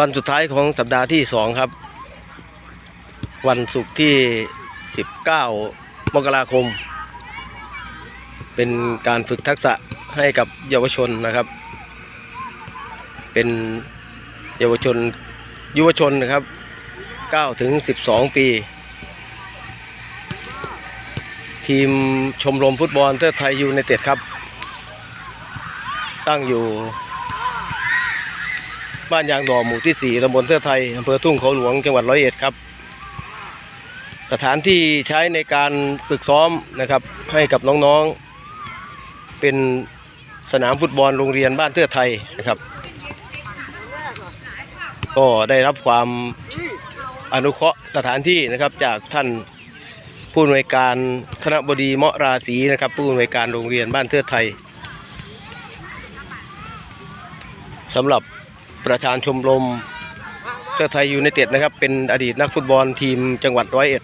วันสุดท้ายของสัปดาห์ที่สองครับ วันศุกร์ที่ 19 มกราคม เป็นการฝึกทักษะให้กับเยาวชนนะครับ เป็นเยาวชนยุวชนนะครับ9ถึง 12 ปี ทีมชมรมฟุตบอลเทิดไทยยูไนเต็ดครับ ตั้งอยู่ บ้านยางดอหมู่ที่ 4ตำบลเทือไทยอำเภอทุ่งเขาหลวงจังหวัดร้อยเอ็ดครับ สถานที่ใช้ในการฝึกซ้อมนะครับ ให้กับน้องๆ เป็นสนามฟุตบอลโรงเรียนบ้านเทือไทยนะครับ ก็ได้รับความอนุเคราะห์สถานที่นะครับจากท่านผู้อำนวยการคณะบดีเมาะราศีนะครับ ผู้อำนวยการโรงเรียนบ้านเทือไทยสำหรับ ประธานชมรมเจ้าไทยยูไนเต็ดนะครับ เป็นอดีตนักฟุตบอลทีมจังหวัดร้อยเอ็ด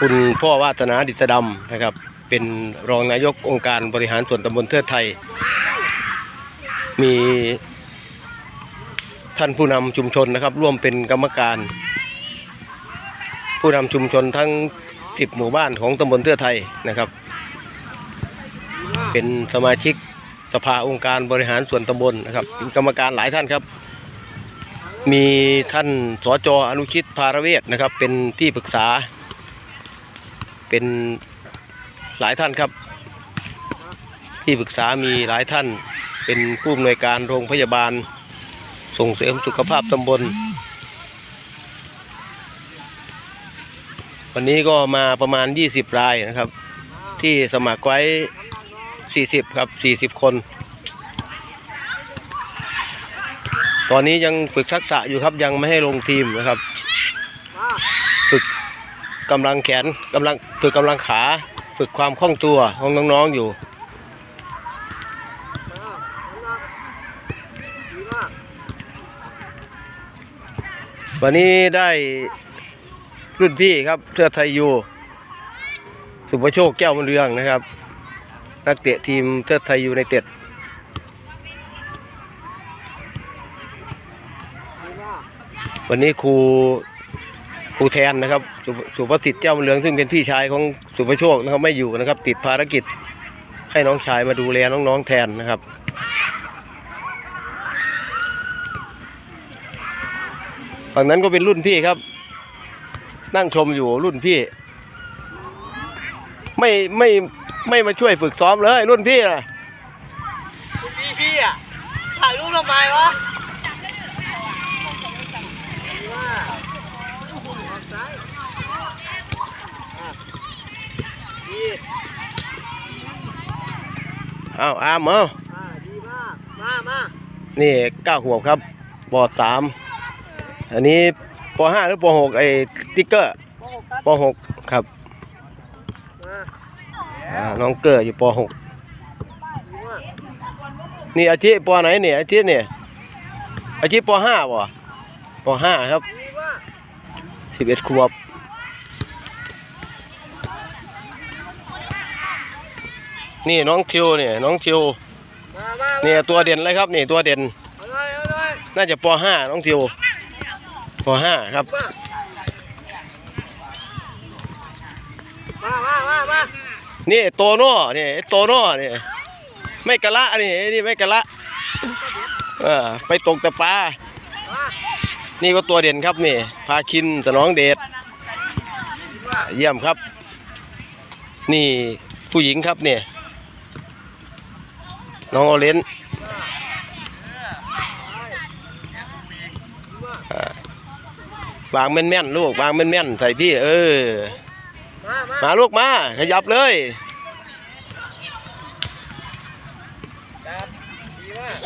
คุณพ่อวาสนาดิษดำนะครับ เป็นรองนายกองค์การบริหารส่วนตำบลเทิดไทย มีท่านผู้นำชุมชนนะครับ ร่วมเป็นกรรมการ ผู้นำชุมชนทั้ง 10 หมู่บ้านของตำบลเทิดไทยนะครับ เป็นสมาชิก สภาองค์การบริหารส่วนตำบลนะครับมีกรรมการหลายท่านครับ มีท่านสจอนุชิตภารเวศนะครับ เป็นที่ปรึกษา เป็นหลายท่านครับ ที่ปรึกษามีหลายท่าน เป็นผู้อำนวยการโรงพยาบาล ส่งเสริมสุขภาพตำบล วันนี้ก็มาประมาณ 20 รายนะครับ ที่สมัครไว้ 40ครับ40คน ตอนนี้ยังฝึกทักษะอยู่ครับยังไม่ให้ลงทีมนะครับ ฝึกกำลังแขนกำลังฝึกกำลังขา ฝึกความคล่องตัวของน้องๆอยู่วันนี้ได้รุ่นพี่ครับเสื้อไทยยูสุภโชคแก้วมนเรืองนะครับ นักเตะทีมเทิดไทยยูไนเต็ดวันนี้ครูครูแทนนะครับสุสุภสิทธิ์เจ้าเรืองซึ่งเป็นพี่ชายของสุภโชคนะครับไม่อยู่นะครับ ติดภารกิจให้น้องชายมาดูแลน้องๆแทนนะครับฝั่งนั้นก็เป็นรุ่นพี่ครับ นั่งชมอยู่รุ่นพี่ ไม่ไม่ ไม่มาช่วยฝึกซ้อมเลย รุ่นพี่นะคุณพี่พี่อะถ่ายรูปทำไมวะดีมากออกซ้ายอะดีอ้าวอามเอาอ่าดีมากมามานี่เก้าขวบครับปสามอันนี้ปห้าหรือปหกไอ้ติ๊กเกอร์โอ้กัดปหกครับมา อ่าน้องเกอร์อยู่ปหกดีมากนี่อาชีพปไหนเนี่ยอาชีพเนี่ยอาชีพปห้าบ่ปห้าครับดีมากสิบเอ็ดขวบนี่น้องทิวเนี่ยน้องทิวมามาเนี่ยตัวเด่นเลยครับนี่ตัวเด่นเอาเลยเอาเลยน่าจะปห้าน้องทิวปห้าครับ มามามามา นี่โตโน่นี่ไอ้โตโน่นี่ไม่กะละนี่นี่ไม่กะละเออไปตกแต่ปลานี่ก็ตัวเด่นครับนี่พาคินสนองเดชเยี่ยมครับ นี่ผู้หญิงครับเนี่ยน้องโอเลนอ่าวางแม่นๆลูกวางแม่นๆใส่พี่เออ มามามาลูกมา ขยับเลยครับดีมาก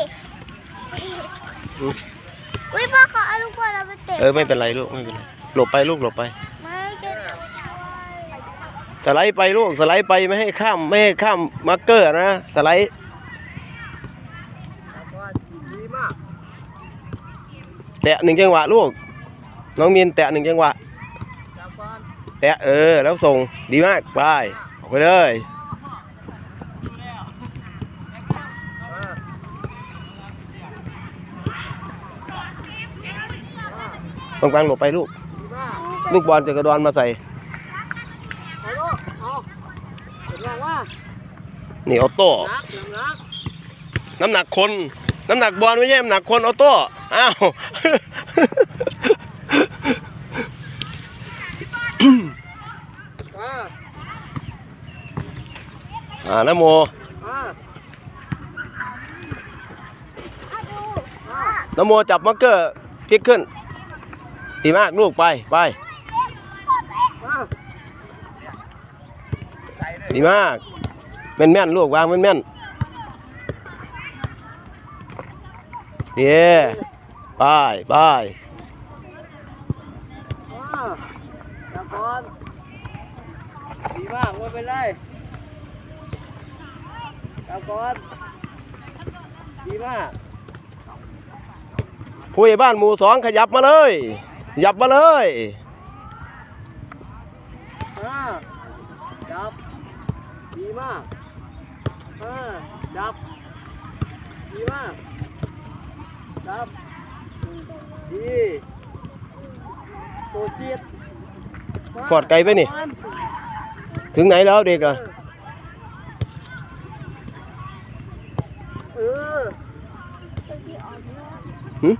อุ้ยพ่อเขาเอาลูกบอลเราไปเตะเออไม่เป็นไรลูกไม่เป็นไรหลบไปลูกหลบไปไม่เก็บสไลด์ไปลูกสไลด์ไปไม่ให้ข้ามไม่ให้ข้ามมาร์กเกอร์นะสไลด์ครับว่าดีมากแตะหนึ่งจังหวะลูกน้องมีนแตะหนึ่งจังหวะจับก่อน แตะเออ แล้วส่งดีมากไปออกไปเลยมาบางบางหลบไปลูกดีมากลูกบอลจะกระดอนมาใส่เอาลูกเอาเห็นยังว่านี่ออโต้นักนักน้ำหนักคน น้ำหนักบอลไม่ใช่น้ำหนักคนออโต้อ้าว มา อ่านโมนโมจับมักเกอร์พลิกขึ้นดีมากลูกไปไปดีมากแม่นแม่นลูกวางแม่นแม่นเย้ไปไป มาจับบอลดีมากไม่เป็นไรจับบอลดีมากผู้ใหญ่บ้านหมู่สองขยับมาเลยขยับมาเลยมาจับ ดีมากมาจับ ดีมากจับ ดีตัวจีดมาปลอดไกลไปนี่ ถึงไหนแล้วเด็กอะเออหึ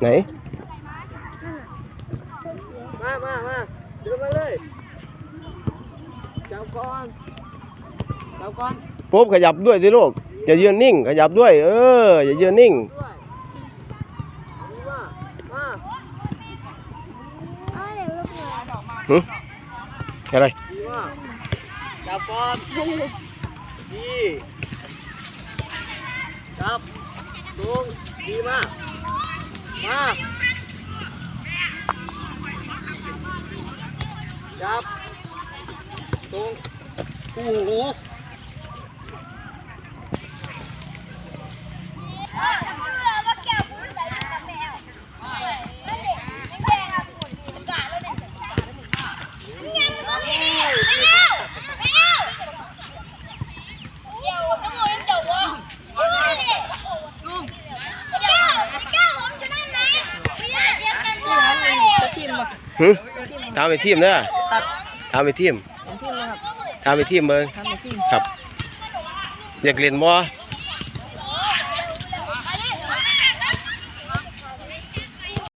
ไหน มามามาเดินมาเลยจับก่อนจับก่อนปุ๊บขยับด้วยสิลูกอย่ายืนนิ่ง ขยับด้วย เออ อย่ายืนนิ่งด้วยดีมากมาเอาเดี๋ยวลูกหนูหึอะไรดี มาจับก่อนดีจับตรงดีมากมาจับตรงโอ้โห หึทำไปทีมเด้อทำไปทีมทำไปทีมเบิ่งครับ อยากเล่นบ่